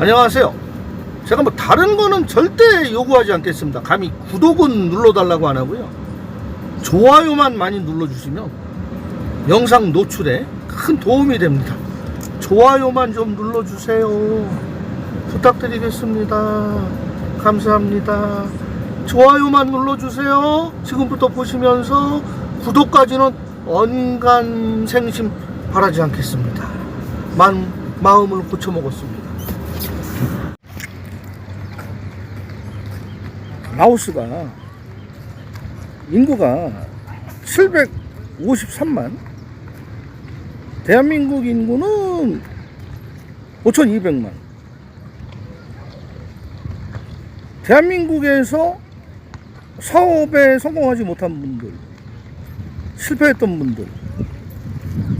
안녕하세요. 제가 뭐 다른 거는 절대 요구하지 않겠습니다. 감히 구독은 눌러달라고 안 하고요. 좋아요만 많이 눌러주시면 영상 노출에 큰 도움이 됩니다. 좋아요만 좀 눌러주세요. 부탁드리겠습니다. 감사합니다. 좋아요만 눌러주세요. 지금부터 보시면서 구독까지는 언간생심 바라지 않겠습니다. 만, 마음을 고쳐먹었습니다. 라오스가 인구가 753만 대한민국 인구는 5200만. 대한민국에서 사업에 성공하지 못한 분들 실패했던 분들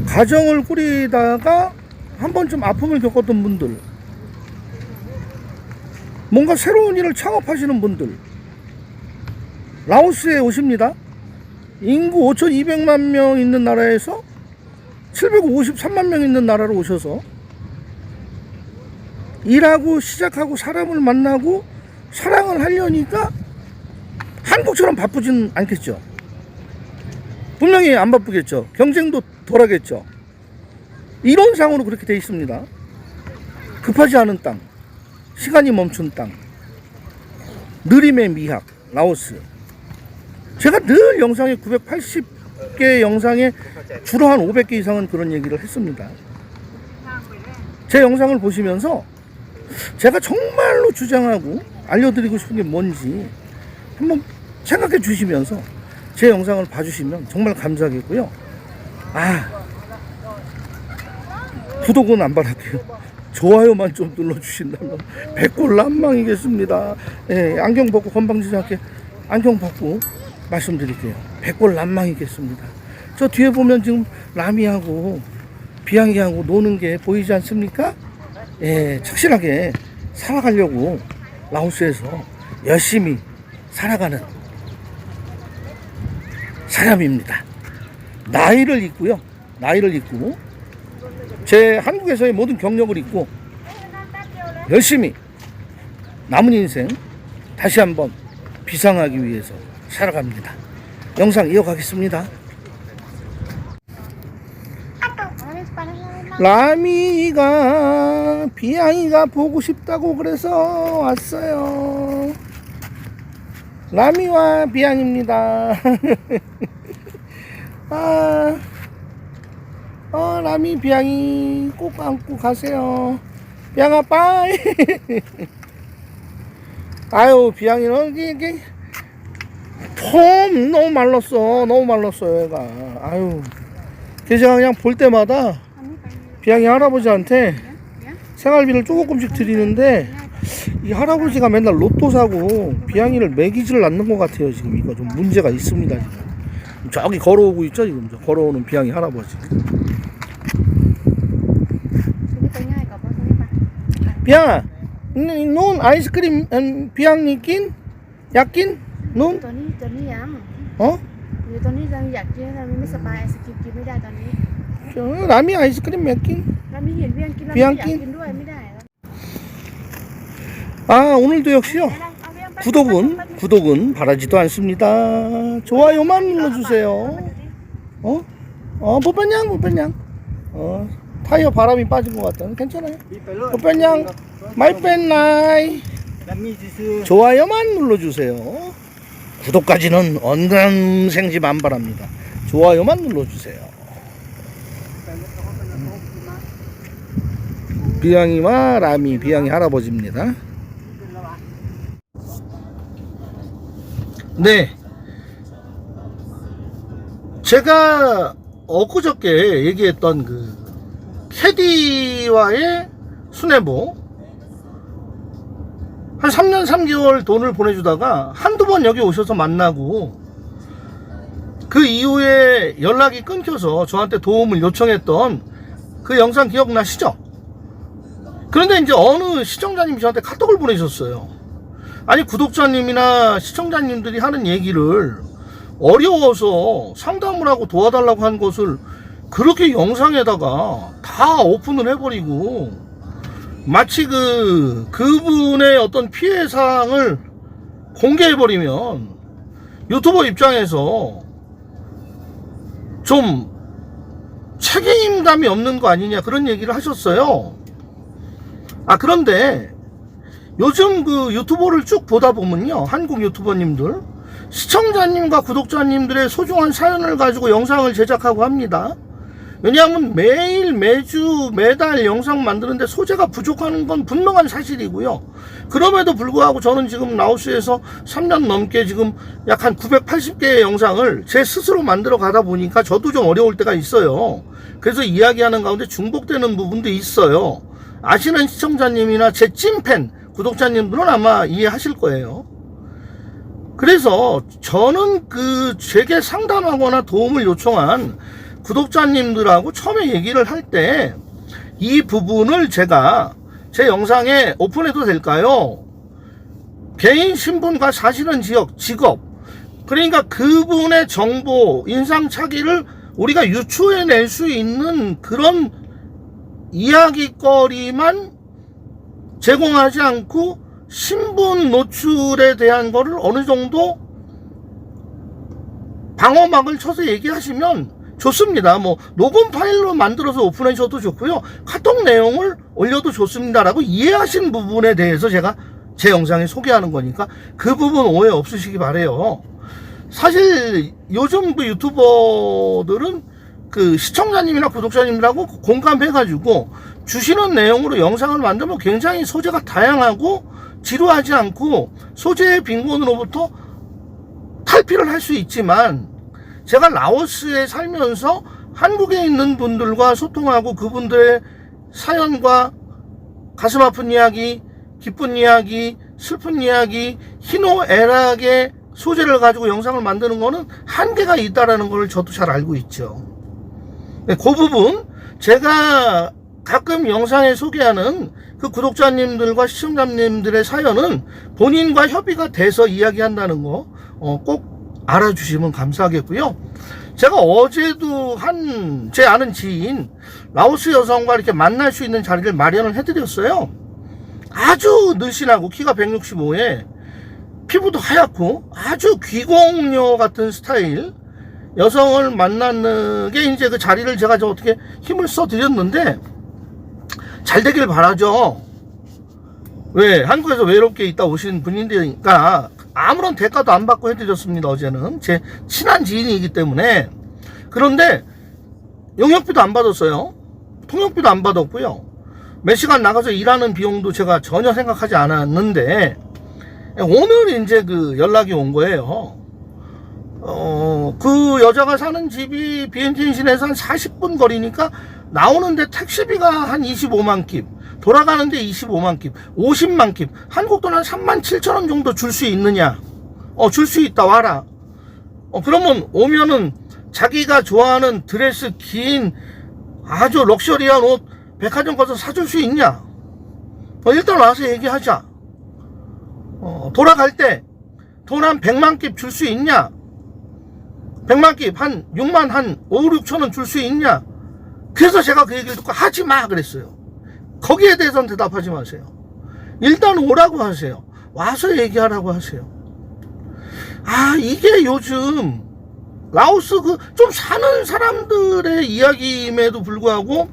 가정을 꾸리다가 한 번쯤 아픔을 겪었던 분들 뭔가 새로운 일을 창업하시는 분들 라오스에 오십니다. 인구 5,200만 명 있는 나라에서 753만 명 있는 나라로 오셔서 일하고 시작하고 사람을 만나고 사랑을 하려니까 한국처럼 바쁘진 않겠죠. 분명히 안 바쁘겠죠. 경쟁도 덜하겠죠. 이론상으로 그렇게 돼 있습니다. 급하지 않은 땅, 시간이 멈춘 땅, 느림의 미학, 라오스. 제가 늘 영상에 980개 영상에 주로 한 500개 이상은 그런 얘기를 했습니다. 제 영상을 보시면서 제가 정말로 주장하고 알려드리고 싶은 게 뭔지 한번 생각해 주시면서 제 영상을 봐주시면 정말 감사하겠고요. 아, 구독은 안 바랄게요. 좋아요만 좀 눌러주신다면 백골 난망이겠습니다. 예, 안경 벗고 건방지지 않게 안경 벗고 말씀드릴게요. 백골 난망이겠습니다. 저 뒤에 보면 지금 라미하고 비양이하고 노는 게 보이지 않습니까? 예, 착실하게 살아가려고 라오스에서 열심히 살아가는 사람입니다. 나이를 잊고요. 나이를 잊고 제 한국에서의 모든 경력을 잊고 열심히 남은 인생 다시 한번 비상하기 위해서 살아갑니다. 영상 이어가겠습니다. 라미가 비양이가 보고 싶다고 그래서 왔어요. 라미와 비양입니다. 아, 어, 라미 비양이 꼭 안고 가세요. 비양아 빠이. 아유 비양이는 이게, 폼 너무 말랐어. 너무 말랐어 얘가. 아유. 걔가 그냥 볼 때마다 비양이 할아버지한테 생활비를 조금씩 드리는데 이 할아버지가 맨날 로또 사고 비양이를 먹이지를 않는 것 같아요 지금 이거 좀 문제가 있습니다 지금 저기 걸어오고 있죠 지금 저 걸어오는 비양이 할아버지 pak. 비양아 음, 눈 아이스크림 음, 비양이 낀? 야낀? 눈? Tao ni tao ni yang. 어? Ni tao ni yang yak je tao ni ไม่สบายไอศกรีมกินไม่ได้ตอนนี้ 저, 라미 아이스크림 몇 낀? เราไม่เห็นเวียงกินเรา เวี ไม่ ยง อยาก กิน กินด้วยไม่ได้แล้ว 아 오늘도 역시요 구독은 구독은 바라지도 않습니다 좋아요만 눌러주세요 어? 어, 뽀뺀양, 뽀뺀양. 어, 타이어 바람이 빠진 것 같다. 괜찮아요. 뽀뺀양, 마이뺀나이. 좋아요만 눌러주세요. 구독까지는 언감생심 안 바랍니다. 좋아요만 눌러주세요. 비양이와 라미, 비양이 할아버지입니다. 네. 제가 엊그저께 얘기했던 그 캐디와의 수뇌부 한 3년 3개월 돈을 보내주다가 한두 번 여기 오셔서 만나고 그 이후에 연락이 끊겨서 저한테 도움을 요청했던 그 영상 기억나시죠? 그런데 이제 어느 시청자님이 저한테 카톡을 보내셨어요. 아니 구독자님이나 시청자님들이 하는 얘기를 어려워서 상담을 하고 도와달라고 한 것을 그렇게 영상에다가 다 오픈을 해버리고 마치 그 그분의 어떤 피해 사항을 공개해 버리면 유튜버 입장에서 좀 책임감이 없는 거 아니냐 그런 얘기를 하셨어요. 아 그런데 요즘 그 유튜버를 쭉 보다 보면요 한국 유튜버님들 시청자님과 구독자님들의 소중한 사연을 가지고 영상을 제작하고 합니다. 왜냐하면 매일 매주 매달 영상 만드는데 소재가 부족하는 건 분명한 사실이고요. 그럼에도 불구하고 저는 지금 라오스에서 3년 넘게 지금 약 한 980개의 영상을 제 스스로 만들어 가다 보니까 저도 좀 어려울 때가 있어요. 그래서 이야기하는 가운데 중복되는 부분도 있어요. 아시는 시청자님이나 제 찐팬 구독자님들은 아마 이해하실 거예요. 그래서 저는 그 제게 상담하거나 도움을 요청한 구독자님들하고 처음에 얘기를 할 때 이 부분을 제가 제 영상에 오픈해도 될까요? 개인 신분과 사실은 지역, 직업, 그러니까 그분의 정보, 인상착의를 우리가 유추해낼 수 있는 그런 이야기거리만 제공하지 않고 신분 노출에 대한 거를 어느 정도 방어막을 쳐서 얘기하시면 좋습니다. 뭐 녹음 파일로 만들어서 오픈해 줘도 좋고요. 카톡 내용을 올려도 좋습니다라고 이해하신 부분에 대해서 제가 제 영상에 소개하는 거니까 그 부분 오해 없으시기 바래요. 사실 요즘 그 유튜버들은 그 시청자님이나 구독자님들하고 공감해가지고 주시는 내용으로 영상을 만들면 굉장히 소재가 다양하고 지루하지 않고 소재의 빈곤으로부터 탈피를 할 수 있지만 제가 라오스에 살면서 한국에 있는 분들과 소통하고 그분들의 사연과 가슴 아픈 이야기, 기쁜 이야기, 슬픈 이야기, 희노애락의 소재를 가지고 영상을 만드는 거는 한계가 있다라는 걸 저도 잘 알고 있죠. 네, 그 부분 제가 가끔 영상에 소개하는 그 구독자님들과 시청자님들의 사연은 본인과 협의가 돼서 이야기한다는 거꼭 알아주시면 감사하겠고요. 제가 어제도 한 제 아는 지인 라오스 여성과 이렇게 만날 수 있는 자리를 마련을 해드렸어요. 아주 늘씬하고 키가 165에 피부도 하얗고 아주 귀공녀 같은 스타일 여성을 만나는 게 이제 그 자리를 제가 저 어떻게 힘을 써 드렸는데 잘 되길 바라죠. 왜 한국에서 외롭게 있다 오신 분인데니까 아무런 대가도 안 받고 해드렸습니다 어제는. 제 친한 지인이기 때문에. 그런데 용역비도 안 받았어요. 통역비도 안 받았고요. 몇 시간 나가서 일하는 비용도 제가 전혀 생각하지 않았는데 오늘 이제 그 연락이 온 거예요. 어, 그 여자가 사는 집이 비엔틴신에서 한 40분 거리니까 나오는데 택시비가 한 25만 킵, 돌아가는데 25만 킵, 50만 킵, 한국 돈 한 3만 7천 원 정도 줄 수 있느냐? 어, 줄 수 있다, 와라. 어, 그러면 오면은 자기가 좋아하는 드레스 긴 아주 럭셔리한 옷 백화점 가서 사줄 수 있냐? 어, 일단 와서 얘기하자. 어, 돌아갈 때 돈 한 100만 킵 줄 수 있냐? 100만 킵 한 6만 한 5, 6천 원 줄 수 있냐? 그래서 제가 그 얘기를 듣고 하지 마 그랬어요. 거기에 대해서는 대답하지 마세요. 일단 오라고 하세요. 와서 얘기하라고 하세요. 아, 이게 요즘 라오스 그 좀 사는 사람들의 이야기임에도 불구하고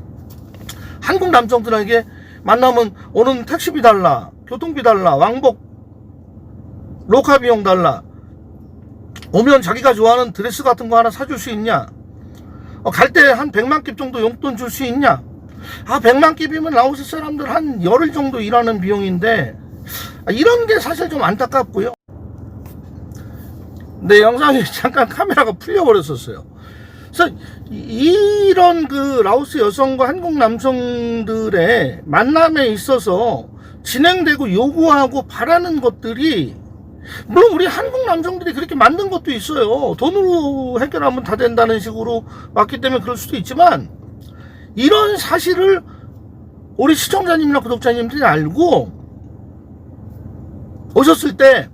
한국 남성들에게 만나면 오는 택시비 달라, 교통비 달라, 왕복 로카 비용 달라. 오면 자기가 좋아하는 드레스 같은 거 하나 사줄 수 있냐? 어, 갈때 한 100만 킵 정도 용돈 줄 수 있냐? 아, 100만 킵이면 라오스 사람들 한 열흘 정도 일하는 비용인데, 아, 이런 게 사실 좀 안타깝고요. 내 영상이 잠깐 카메라가 풀려버렸었어요. 그래서 이- 이런 그 라오스 여성과 한국 남성들의 만남에 있어서 진행되고 요구하고 바라는 것들이 물론 우리 한국 남성들이 그렇게 만든 것도 있어요. 돈으로 해결하면 다 된다는 식으로 왔기 때문에 그럴 수도 있지만 이런 사실을 우리 시청자님이나 구독자님들이 알고 오셨을 때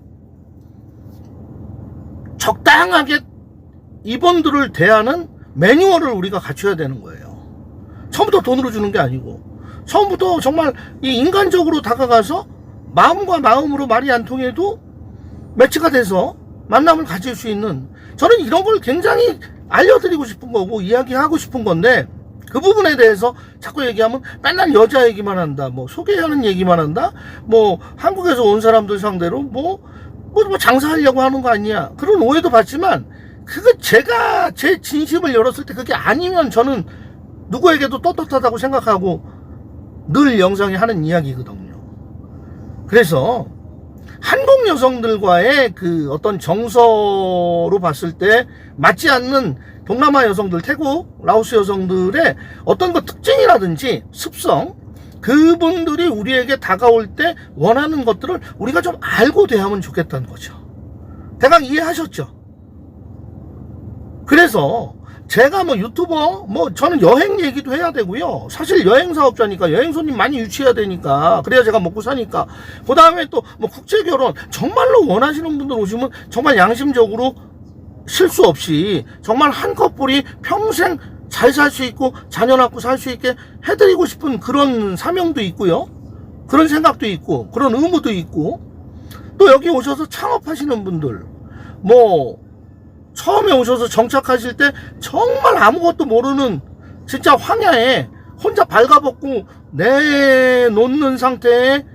적당하게 이분들을 대하는 매뉴얼을 우리가 갖춰야 되는 거예요. 처음부터 돈으로 주는 게 아니고 처음부터 정말 이 인간적으로 다가가서 마음과 마음으로 말이 안 통해도 매치가 돼서 만남을 가질 수 있는 저는 이런 걸 굉장히 알려드리고 싶은 거고 이야기하고 싶은 건데 그 부분에 대해서 자꾸 얘기하면 맨날 여자 얘기만 한다 뭐 소개하는 얘기만 한다? 뭐 한국에서 온 사람들 상대로 뭐, 뭐, 뭐 장사하려고 하는 거 아니야. 그런 오해도 받지만 그거 제가 제 진심을 열었을 때 그게 아니면 저는 누구에게도 떳떳하다고 생각하고 늘 영상에 하는 이야기거든요. 그래서 한국 여성들과의 그 어떤 정서로 봤을 때 맞지 않는 동남아 여성들, 태국, 라오스 여성들의 어떤 그 특징이라든지 습성, 그분들이 우리에게 다가올 때 원하는 것들을 우리가 좀 알고 대하면 좋겠다는 거죠. 대강 이해하셨죠? 그래서 제가 뭐 유튜버, 뭐 저는 여행 얘기도 해야 되고요. 사실 여행 사업자니까 여행 손님 많이 유치해야 되니까 그래야 제가 먹고 사니까. 그 다음에 또 뭐 국제 결혼 정말로 원하시는 분들 오시면 정말 양심적으로 실수 없이 정말 한 커플이 평생 잘 살 수 있고 자녀 낳고 살 수 있게 해드리고 싶은 그런 사명도 있고요. 그런 생각도 있고 그런 의무도 있고 또 여기 오셔서 창업하시는 분들 뭐 처음에 오셔서 정착하실 때 정말 아무것도 모르는 진짜 황야에 혼자 발가벗고 내놓는 상태에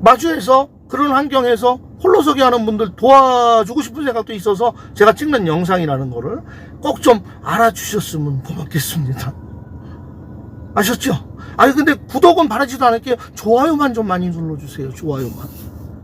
마주해서 그런 환경에서 홀로 서기 하는 분들 도와주고 싶은 생각도 있어서 제가 찍는 영상이라는 거를 꼭 좀 알아주셨으면 고맙겠습니다. 아셨죠? 아니 근데 구독은 바라지도 않을게요. 좋아요만 좀 많이 눌러주세요. 좋아요만.